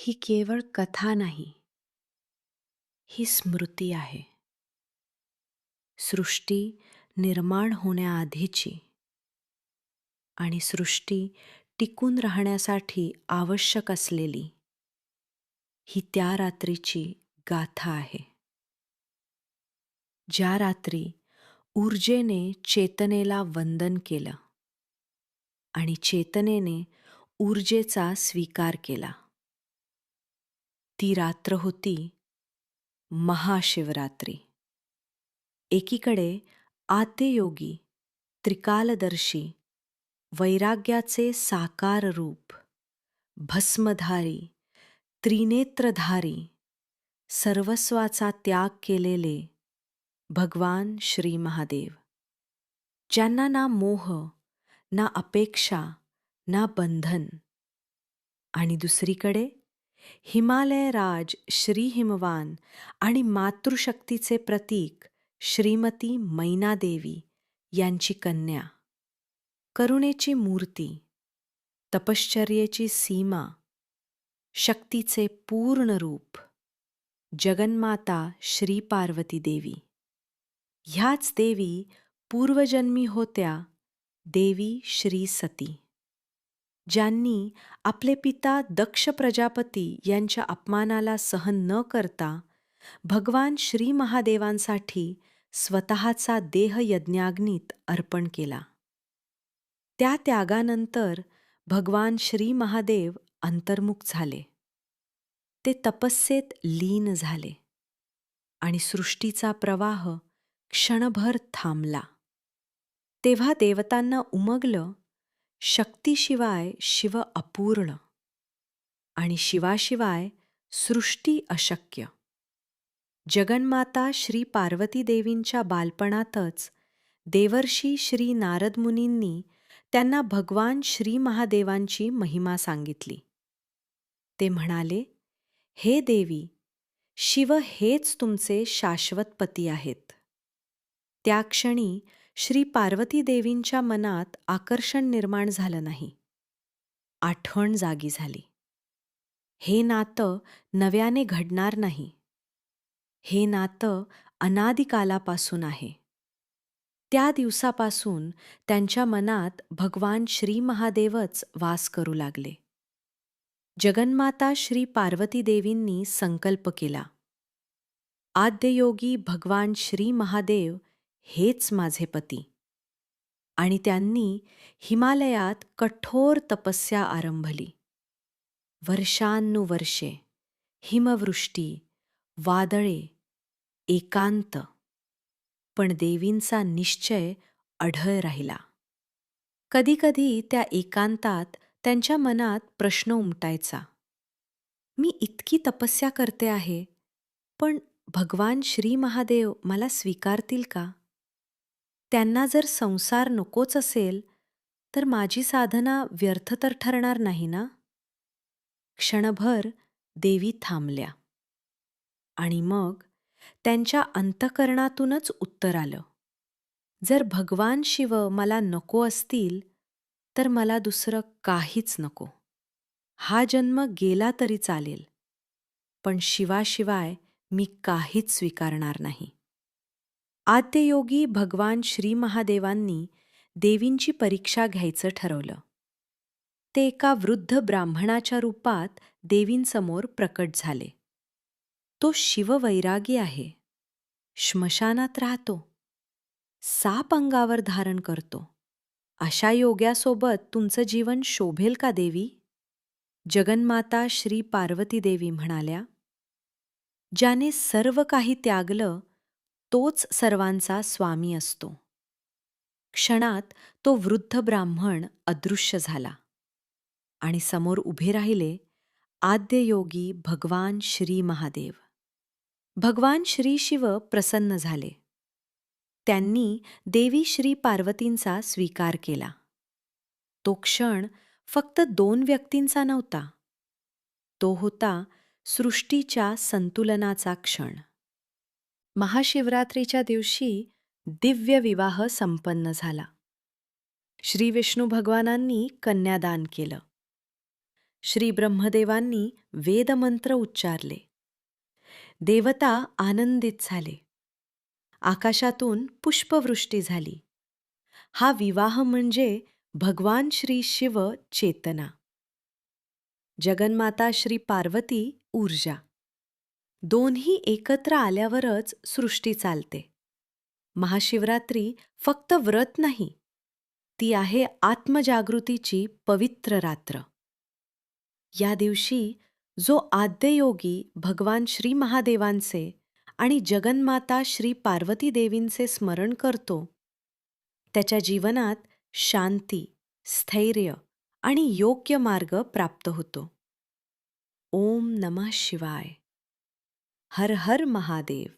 ही केवळ कथा नाही ही स्मृती आहे. सृष्टी निर्माण होण्याआधीची आणि सृष्टी टिकून राहण्यासाठी आवश्यक असलेली ही त्या रात्रीची गाथा आहे. ज्या रात्री ऊर्जेने चेतनेला वंदन केलं आणि चेतनेने ऊर्जेचा स्वीकार केला. ती रात्र होती महाशिवरात्री. एकीकडे आद्ययोगी त्रिकालदर्शी वैराग्याचे साकार रूप भस्मधारी त्रिनेत्रधारी सर्वस्वाचा त्याग केलेले भगवान श्री महादेव ज्यांना ना मोह ना अपेक्षा ना बंधन आणि दुसरीकडे हिमालय राज श्री हिमवान आणि मातृशक्तीचे प्रतीक श्रीमती मैनादेवी यांची कन्या. करुणेची मूर्ती तपश्चर्येची सीमा शक्तीचे पूर्ण रूप जगन्माता श्री पार्वती देवी. ह्याच देवी पूर्वजन्मी होत्या देवी श्री सती. ज्यांनी आपले पिता दक्ष प्रजापती यांच्या अपमानाला सहन न करता भगवान श्री महादेवांसाठी स्वतःचा देह यज्ञाग्नीत अर्पण केला. त्या त्यागानंतर भगवान श्री महादेव अंतर्मुख झाले. ते तपस्येत लीन झाले आणि सृष्टीचा प्रवाह क्षणभर थांबला. तेव्हा देवतांना उमगलं शक्तीशिवाय शिव अपूर्ण आणि शिवाशिवाय सृष्टी अशक्य. जगन्माता श्री पार्वती देवींच्या बालपणातच देवर्षी श्री नारद मुनींनी त्यांना भगवान श्री महादेवांची महिमा सांगितली. ते म्हणाले हे देवी शिव हेच तुमचे शाश्वत पती आहेत. त्या क्षणी श्री पार्वती देवींच्या मनात आकर्षण निर्माण झालं नाही. आठवण जागी झाली. हे नातं नव्याने घडणार नाही. हे नातं अनादिकालापासून आहे. त्या दिवसापासून त्यांच्या मनात भगवान श्री महादेवच वास करू लागले. जगन्माता श्री पार्वती देवींनी संकल्प केला. आद्ययोगी भगवान श्री महादेव हेच माझे पती. आणि त्यांनी हिमालयात कठोर तपस्या आरंभली. वर्षानुवर्षे हिमवृष्टी वादळे एकांत. पण देवींचा निश्चय अढळ राहिला. कधीकधी त्या एकांतात त्यांच्या मनात प्रश्न उमटायचा. मी इतकी तपस्या करते आहे पण भगवान श्री महादेव मला स्वीकारतील का? त्यांना जर संसार नकोच असेल तर माझी साधना व्यर्थ तर ठरणार नाही ना? क्षणभर देवी थांबल्या. आणि मग त्यांच्या अंतकरणातूनच उत्तर आलं. जर भगवान शिव मला नको असतील तर मला दुसरं काहीच नको. हा जन्म गेला तरी चालेल पण शिवाशिवाय मी काहीच स्वीकारणार नाही. आद्ययोगी भगवान श्री महादेवांनी देवींची परीक्षा घ्यायचं ठरवलं. ते एका वृद्ध ब्राह्मणाच्या रूपात देवींसमोर प्रकट झाले. तो शिववैरागी आहे. श्मशानात राहतो. साप अंगावर धारण करतो. अशा योग्यासोबत तुमचं जीवन शोभेल का देवी? जगन्माता श्री पार्वती देवी म्हणाल्या ज्याने सर्व काही त्यागलं तोच सर्वांचा स्वामी असतो. क्षणात तो वृद्ध ब्राह्मण अदृश्य झाला आणि समोर उभे राहिले आद्ययोगी भगवान श्री महादेव. भगवान श्री शिव प्रसन्न झाले. त्यांनी देवी श्री पार्वतींचा स्वीकार केला. तो क्षण फक्त दोन व्यक्तींचा नव्हता. तो होता सृष्टीच्या संतुलनाचा क्षण. महाशिवरात्रीच्या दिवशी दिव्य विवाह संपन्न झाला. श्री विष्णू भगवानांनी कन्यादान केलं. श्री ब्रह्मदेवांनी वेदमंत्र उच्चारले. देवता आनंदित झाले. आकाशातून पुष्पवृष्टी झाली. हा विवाह म्हणजे भगवान श्री शिव चेतना. जगन्माता श्री पार्वती ऊर्जा. दोन्ही एकत्र आल्यावरच सृष्टी चालते. महाशिवरात्री फक्त व्रत नाही ती आहे आत्मजागृतीची पवित्र रात्र. या दिवशी जो आद्ययोगी भगवान श्री महादेवांचे आणि जगन्माता श्री पार्वती देवींचे स्मरण करतो त्याच्या जीवनात शांती स्थैर्य आणि योग्य मार्ग प्राप्त होतो. ओम नमः शिवाय. हर हर महादेव।